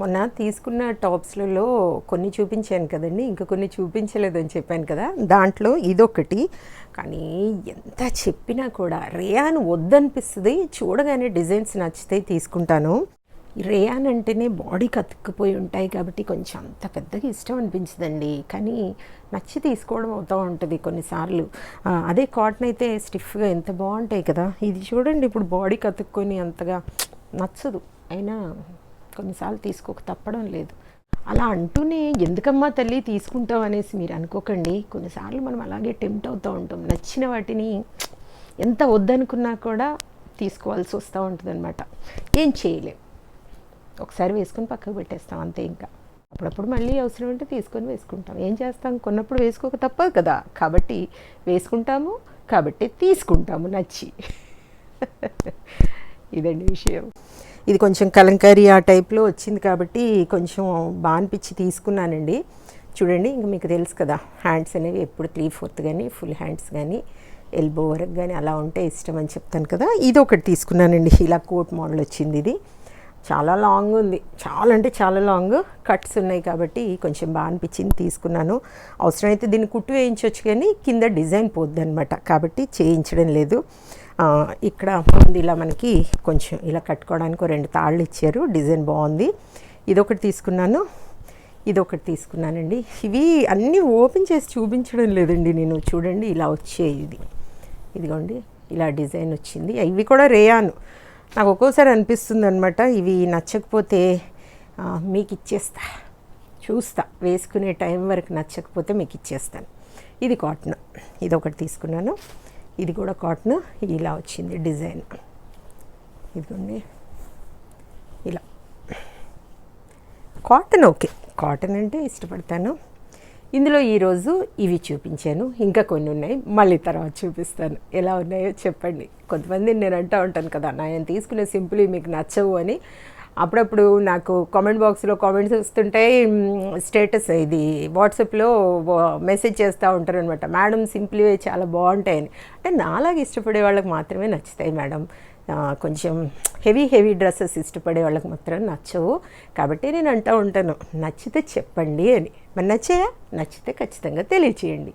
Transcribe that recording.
మొన్న తీసుకున్న టాప్స్లలో కొన్ని చూపించాను కదండి. ఇంకా కొన్ని చూపించలేదని చెప్పాను కదా. దాంట్లో ఇదొకటి. కానీ ఎంత చెప్పినా కూడా రేయాన్ వద్దనిపిస్తుంది. చూడగానే డిజైన్స్ నచ్చితే తీసుకుంటాను. రేయాన్ అంటేనే బాడీకి అతుక్కుపోయి ఉంటాయి కాబట్టి కొంచెం అంత పెద్దగా ఇష్టం అనిపించదండి. కానీ నచ్చి తీసుకోవడం అవుతూ ఉంటుంది కొన్నిసార్లు. అదే కాటన్ అయితే స్టిఫ్గా ఎంత బాగుంటాయి కదా. ఇది చూడండి ఇప్పుడు బాడీకి అతుక్కొని అంతగా నచ్చదు. అయినా కొన్నిసార్లు తీసుకోక తప్పడం లేదు. అలా అంటూనే ఎందుకమ్మా తల్లి తీసుకుంటాం అనేసి మీరు అనుకోకండి. కొన్నిసార్లు మనం అలాగే టెంప్ట్ అవుతూ ఉంటాం. నచ్చిన వాటిని ఎంత వద్దనుకున్నా కూడా తీసుకోవాల్సి వస్తూ ఉంటుందన్నమాట. ఏం చేయలేం. ఒకసారి వేసుకొని పక్కకు పెట్టేస్తాం అంతే ఇంకా. అప్పుడప్పుడు మళ్ళీ అవసరం ఉంటే తీసుకొని వేసుకుంటాం. ఏం చేస్తాం? కొన్నప్పుడు వేసుకోక తప్పదు కదా. కాబట్టి వేసుకుంటాము కాబట్టి తీసుకుంటాము నచ్చి. ఇదండి విషయం. ఇది కొంచెం కలంకారీ ఆ టైప్లో వచ్చింది కాబట్టి కొంచెం బాగా అనిపించి తీసుకున్నానండి. చూడండి ఇంక మీకు తెలుసు కదా హ్యాండ్స్ అనేవి ఎప్పుడు త్రీ ఫోర్త్ కానీ ఫుల్ హ్యాండ్స్ కానీ ఎల్బో వరకు కానీ అలా ఉంటే ఇష్టం అని చెప్తాను కదా. ఇది ఒకటి తీసుకున్నానండి ఇలా కోట్ మోడల్ వచ్చింది ఇది. చాలా లాంగ్ ఉంది. చాలా అంటే చాలా లాంగ్ కట్స్ ఉన్నాయి కాబట్టి కొంచెం బాగా అనిపించింది తీసుకున్నాను. అవసరమైతే దీన్ని కుట్టు వేయించవచ్చు కానీ కింద డిజైన్ పోద్ది అనమాట కాబట్టి చేయించడం లేదు. ఇక్కడ ముందు ఇలా మనకి కొంచెం ఇలా కట్టుకోవడానికి రెండు తాళ్ళు ఇచ్చారు. డిజైన్ బాగుంది. ఇదొకటి తీసుకున్నాను. ఇదొకటి తీసుకున్నానండి. ఇవి అన్నీ ఓపెన్ చేసి చూపించడం లేదండి నేను. చూడండి ఇలా వచ్చేది ఇది ఇదిగోండి ఇలా డిజైన్ వచ్చింది. ఇవి కూడా రేయాను. నాకు ఒక్కోసారి అనిపిస్తుంది అనమాట ఇవి నచ్చకపోతే మీకు ఇచ్చేస్తా చూస్తా. వేసుకునే టైం వరకు నచ్చకపోతే మీకు ఇచ్చేస్తాను ఇది కాటన్. ఇది ఒకటి తీసుకున్నాను. ఇది కూడా కాటన్ ఇలా వచ్చింది డిజైన్. ఇదిగోండి. ఇలా. Cotton okay. కాటన్ అంటే ఇష్టపడతాను. ఇందులో ఈరోజు ఇవి చూపించాను. ఇంకా కొన్ని ఉన్నాయి. మళ్ళీ తర్వాత చూపిస్తాను. ఎలా ఉన్నాయో చెప్పండి. కొంతమంది నేను అంటూ ఉంటాను కదా నేను తీసుకునే సింపుల్ మీకు నచ్చవు అని. అప్పుడప్పుడు నాకు కామెంట్ బాక్స్లో కామెంట్స్ వస్తుంటే స్టేటస్ ఇది. వాట్సాప్లో మెసేజ్ చేస్తూ ఉంటారు అనమాట మేడం సింపుల్ చాలా బాగుంటాయని. అంటే నాలాగా ఇష్టపడే వాళ్ళకి మాత్రమే నచ్చుతాయి మేడం కొంచెం హెవీ హెవీ డ్రెస్సెస్ ఇష్టపడే వాళ్ళకి మాత్రం నచ్చవు. కాబట్టి నేను అంటూ ఉంటాను నచ్చితే చెప్పండి అని. మరి నచ్చాయా? నచ్చితే ఖచ్చితంగా తెలియచేయండి.